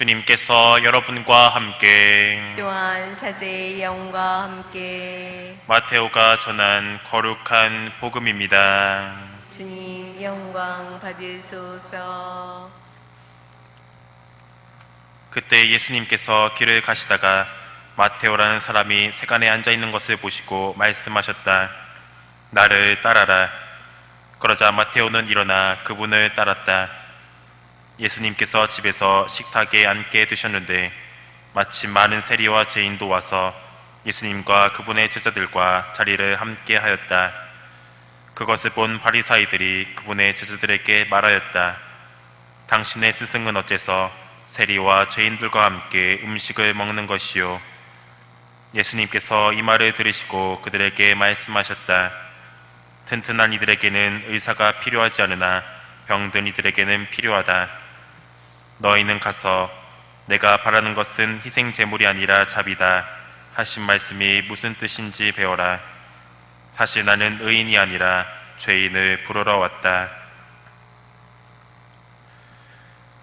주님께서 여러분과 함께 또한 사제의 영과 함께 마테오가 전한 거룩한 복음입니다. 주님 영광 받으소서 그때 예수님께서 길을 가시다가 마테오라는 사람이 세간에 앉아 있는 것을 보시고 말씀하셨다. 나를 따라라. 그러자 마테오는 일어나 그분을 따랐다. 예수님께서 집에서 식탁에 앉게 되셨는데 마침 많은 세리와 죄인도 와서 예수님과 그분의 제자들과 자리를 함께 하였다. 그것을 본 바리사이들이 그분의 제자들에게 말하였다. 당신의 스승은 어째서 세리와 죄인들과 함께 음식을 먹는 것이요? 예수님께서 이 말을 들으시고 그들에게 말씀하셨다. 튼튼한 이들에게는 의사가 필요하지 않으나 병든 이들에게는 필요하다. 너희는 가서 내가 바라는 것은 희생 제물이 아니라 자비다 하신 말씀이 무슨 뜻인지 배워라. 사실 나는 의인이 아니라 죄인을 부르러 왔다.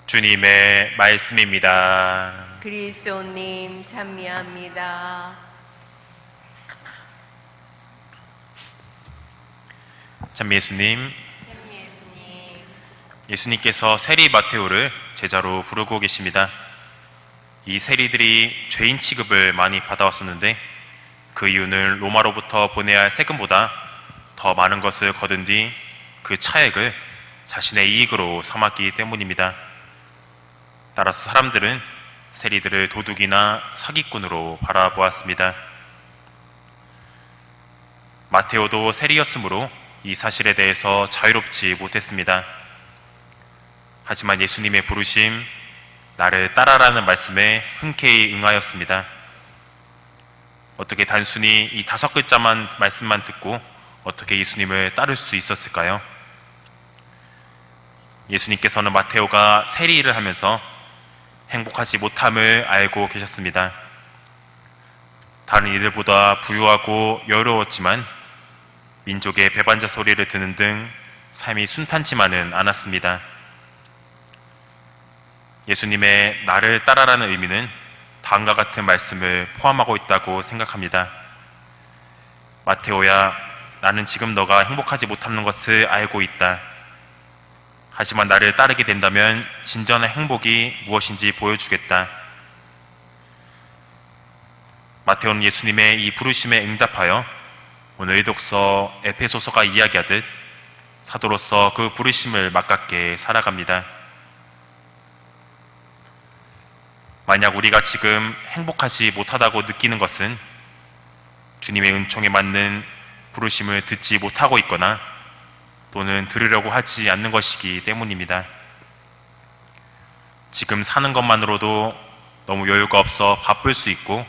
주님의 말씀입니다. 그리스도님 찬미합니다 참 예수님, 찬미 예수님 예수님께서 세리 마테오를 제자로 부르고 계십니다. 이 세리들이 죄인 취급을 많이 받아왔었는데 그 이유는 로마로부터 보내야 할 세금보다 더 많은 것을 거둔 뒤 그 차액을 자신의 이익으로 삼았기 때문입니다. 따라서 사람들은 세리들을 도둑이나 사기꾼으로 바라보았습니다. 마테오도 세리였으므로 이 사실에 대해서 자유롭지 못했습니다. 하지만 예수님의 부르심, 나를 따라라는 말씀에 흔쾌히 응하였습니다. 어떻게 단순히 이 다섯 글자만 말씀만 듣고 어떻게 예수님을 따를 수 있었을까요? 예수님께서는 마테오가 세리 일을 하면서 행복하지 못함을 알고 계셨습니다. 다른 이들보다 부유하고 여유로웠지만 민족의 배반자 소리를 듣는 등 삶이 순탄치만은 않았습니다. 예수님의 나를 따라라는 의미는 다음과 같은 말씀을 포함하고 있다고 생각합니다. 마테오야, 나는 지금 너가 행복하지 못하는 것을 알고 있다. 하지만 나를 따르게 된다면 진정한 행복이 무엇인지 보여주겠다. 마테오는 예수님의 이 부르심에 응답하여 오늘 독서 에페소서가 이야기하듯 사도로서 그 부르심을 막깝게 살아갑니다. 만약 우리가 지금 행복하지 못하다고 느끼는 것은 주님의 은총에 맞는 부르심을 듣지 못하고 있거나 또는 들으려고 하지 않는 것이기 때문입니다. 지금 사는 것만으로도 너무 여유가 없어 바쁠 수 있고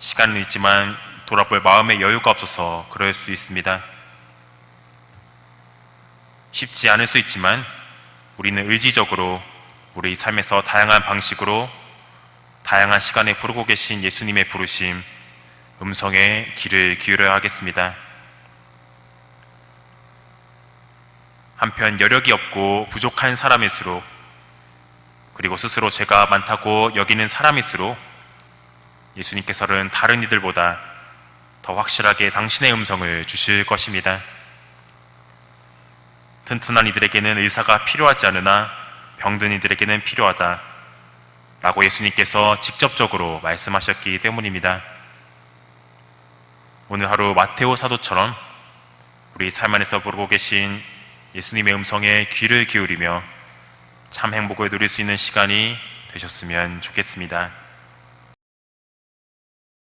시간은 있지만 돌아볼 마음의 여유가 없어서 그럴 수 있습니다. 쉽지 않을 수 있지만 우리는 의지적으로 우리 삶에서 다양한 방식으로 다양한 시간에 부르고 계신 예수님의 부르심, 음성에 귀를 기울여야 하겠습니다. 한편 여력이 없고 부족한 사람일수록 그리고 스스로 죄가 많다고 여기는 사람일수록 예수님께서는 다른 이들보다 더 확실하게 당신의 음성을 주실 것입니다. 튼튼한 이들에게는 의사가 필요하지 않으나 병든 이들에게는 필요하다. 라고 예수님께서 직접적으로 말씀하셨기 때문입니다. 오늘 하루 마테오 사도처럼 우리 삶 안에서 부르고 계신 예수님의 음성에 귀를 기울이며 참 행복을 누릴 수 있는 시간이 되셨으면 좋겠습니다.